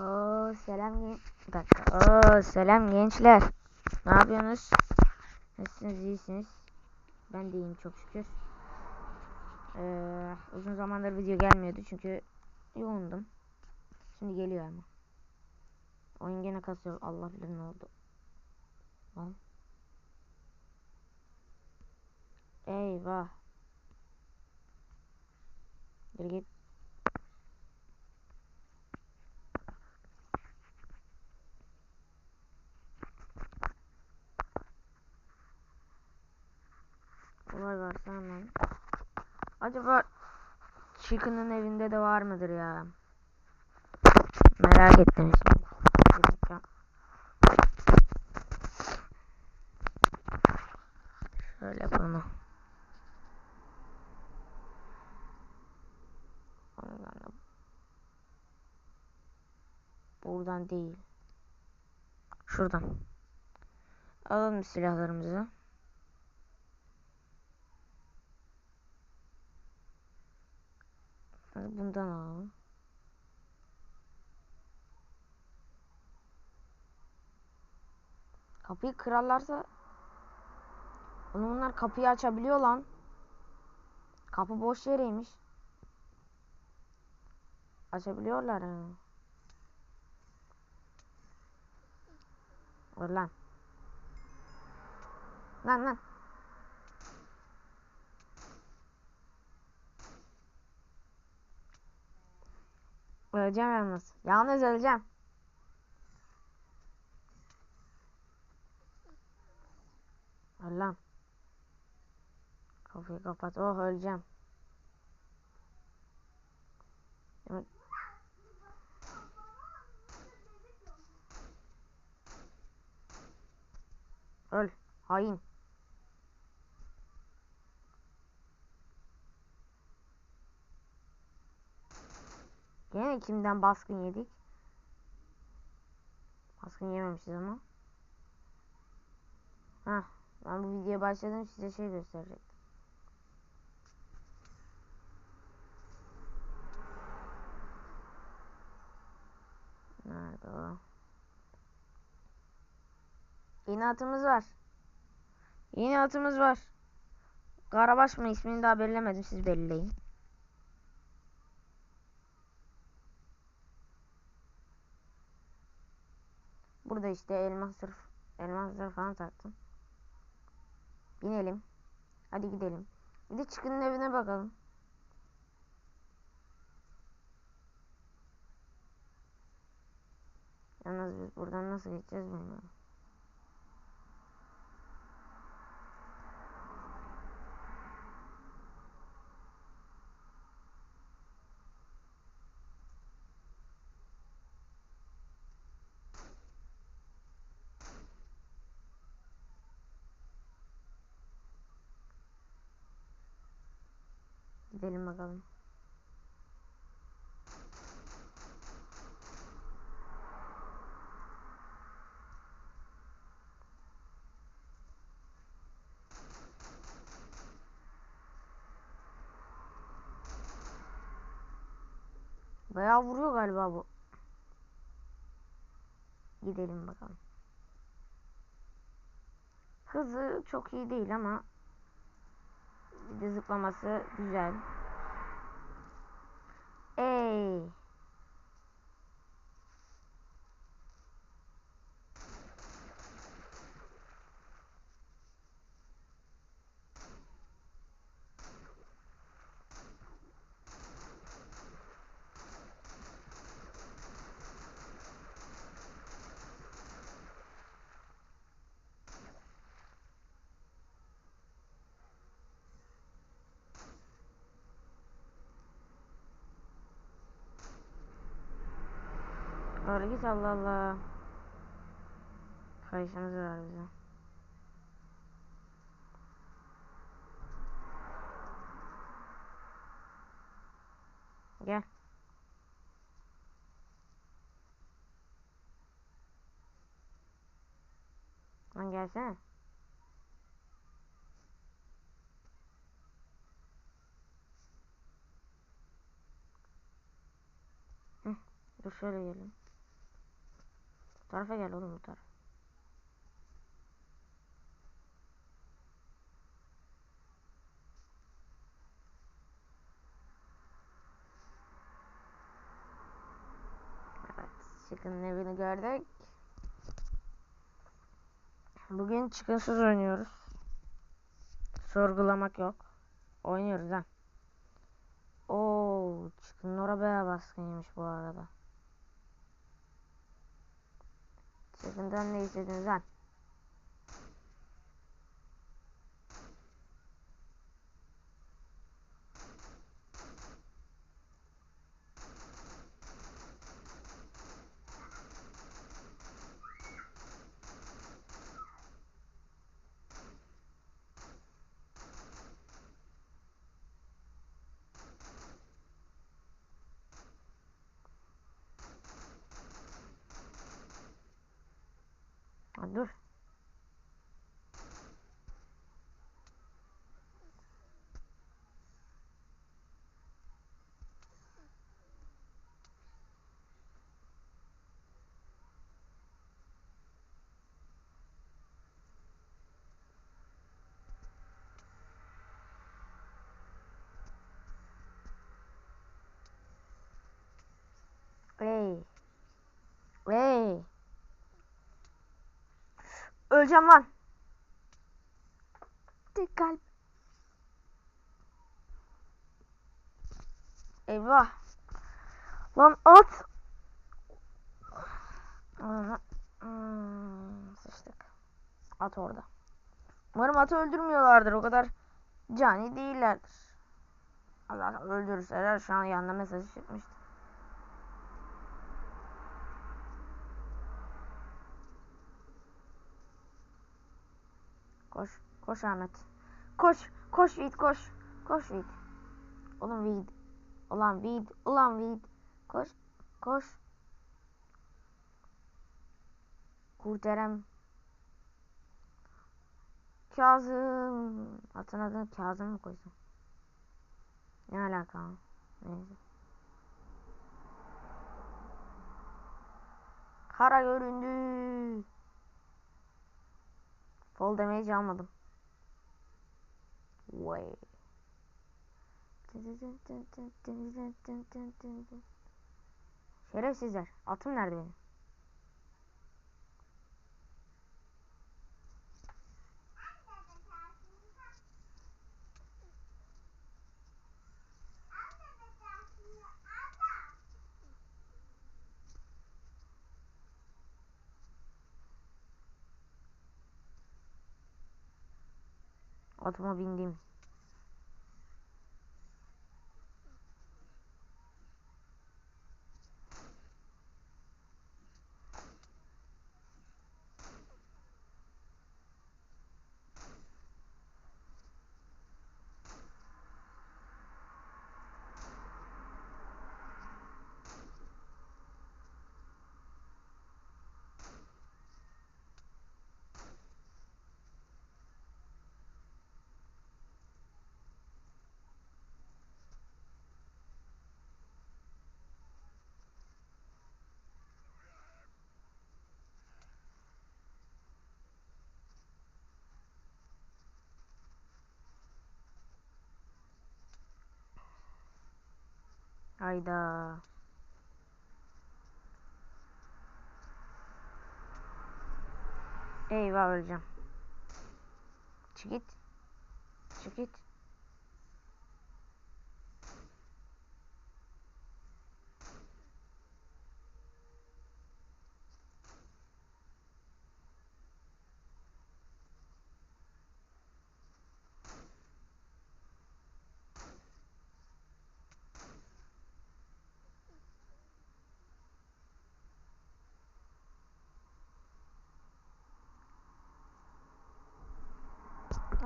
Oo selam gen bir dakika. Oo selam gençler. Ne yapıyorsunuz? Nasılsınız? iyisiniz? Ben de iyiyim çok şükür. Ee, uzun zamandır video gelmiyordu çünkü yoğundum. Şimdi geliyor ama. Oyun gene kasıyor. Allah bilir ne oldu. Lan. Eyvah. Dur git. Acaba Chicken'ın evinde de var mıdır ya? Merak ettim şimdi. Şöyle da- Buradan değil. Şuradan. Alalım silahlarımızı. Bundan alalım. Kapıyı kırarlarsa bunlar kapıyı açabiliyor lan. Kapı boş yereymiş. Açabiliyorlar yani. Dur lan. Lan lan. Öleceğim yalnız. Yalnız öleceğim. Öl lan. Kapıyı kapat. Oh öleceğim. Demek... Öl. Hain. Gene kimden baskın yedik? Baskın yememişiz ama. Heh, ben bu videoya başladım size şey gösterecektim. Nerede o? Yeni atımız var. Yeni atımız var. Karabaş mı ismini daha belirlemedim siz belirleyin. Burada işte elmas sırf elmasları falan taktım. Binelim. Hadi gidelim. Bir de çıkının evine bakalım. Yalnız biz buradan nasıl geçeceğiz bilmiyorum. Gidelim bakalım. Bayağı vuruyor galiba bu. Gidelim bakalım. Hızı çok iyi değil ama bir zıplaması güzel. Ey. Öyle git Allah Allah. Kayışımız var bize. Gel. Lan gelsene. Dur şöyle gelin. tarafa gel oğlum bu tarafa. Chicken'ın evini gördük. Bugün çıkınsız oynuyoruz. Sorgulamak yok. Oynuyoruz ha. Oo, Chicken'ın oraya baskınıymış bu arada. Wir sind. Lan? Ha, dur. Hey. Öleceğim lan. Tek kalp. Eyvah. Lan at. Hmm, sıçtık. At orada. Umarım atı öldürmüyorlardır. O kadar cani değillerdir. Allah öldürürseler şu an yanına mesaj çıkmıştı. Koş. Ahmet. Koş. Koş Vid koş. Koş Vid. Oğlum Vid. Ulan Vid. Ulan Vid. Koş. Koş. Kurtarem. Kazım. Atın adını Kazım mı koysam? Ne alaka? Neyse. Kara göründü. Fall damage almadım. Vay. Şerefsizler. Atım nerede benim? Atıma bindim. Hayda. Eyvah öleceğim. Çık git. Çık git.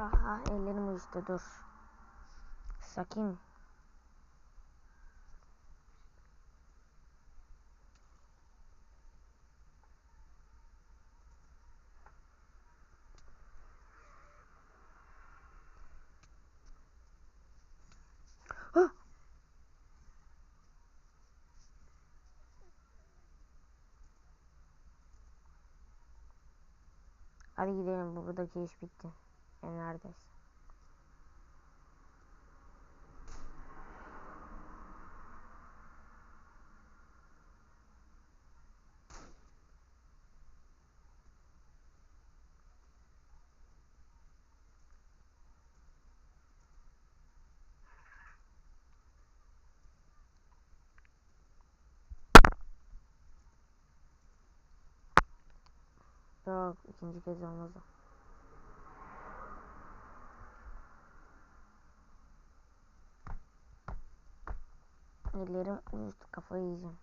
Aha ellerim uyuştu dur. Sakin. Hadi gidelim buradaki iş bitti. Yani neredeyse. Yok ikinci kez olmaz o. Ellerim uyuştu kafayı yiyeceğim.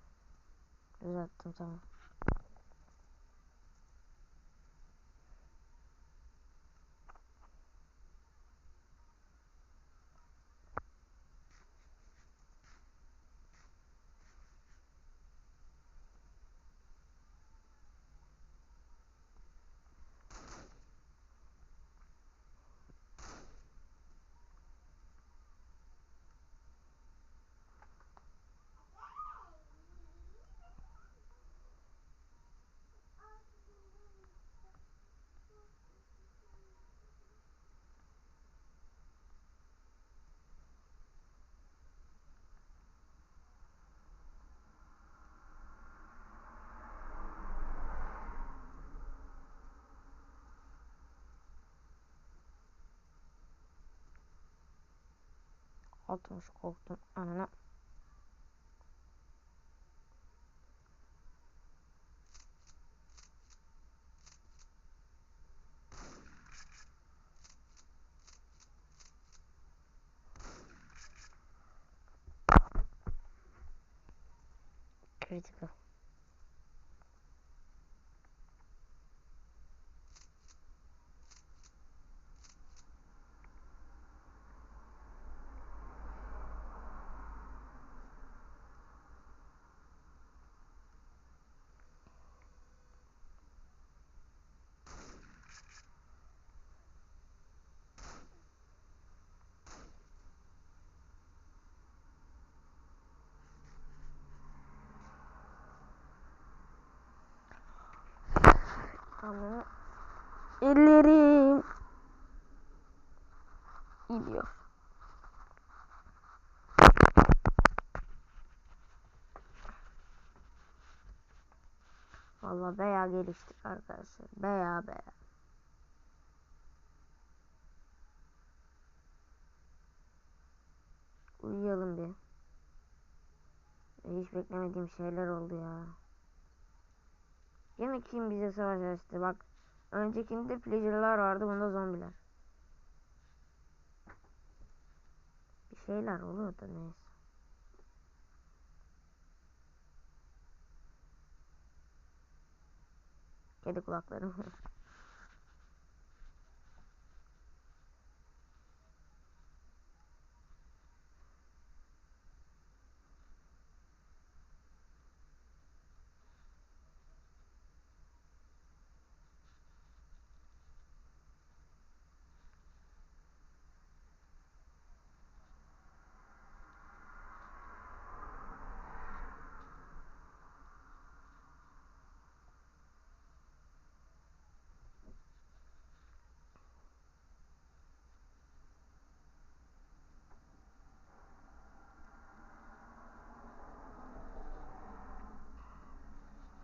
Düzelttim tamam. Atmış korktum. Anana. Critical. Ananı. Ellerim. gidiyor. Vallahi bayağı geliştik arkadaşlar. Bayağı bayağı. Uyuyalım bir. Hiç beklemediğim şeyler oldu ya. Yine kim bize savaş açtı? Bak öncekinde pleasure'lar vardı bunda zombiler. Bir şeyler oluyor da neyse. Kedi kulaklarım.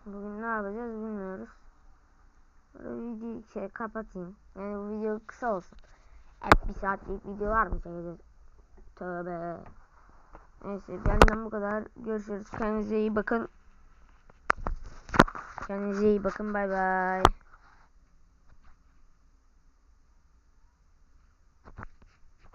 Bugün ne yapacağız bilmiyoruz. Videoyu şey kapatayım. Yani bu video kısa olsun. Hep bir saatlik videolar mı çekeceğiz? Tövbe. Neyse benden bu kadar. Görüşürüz. Kendinize iyi bakın. Kendinize iyi bakın. Bay bay.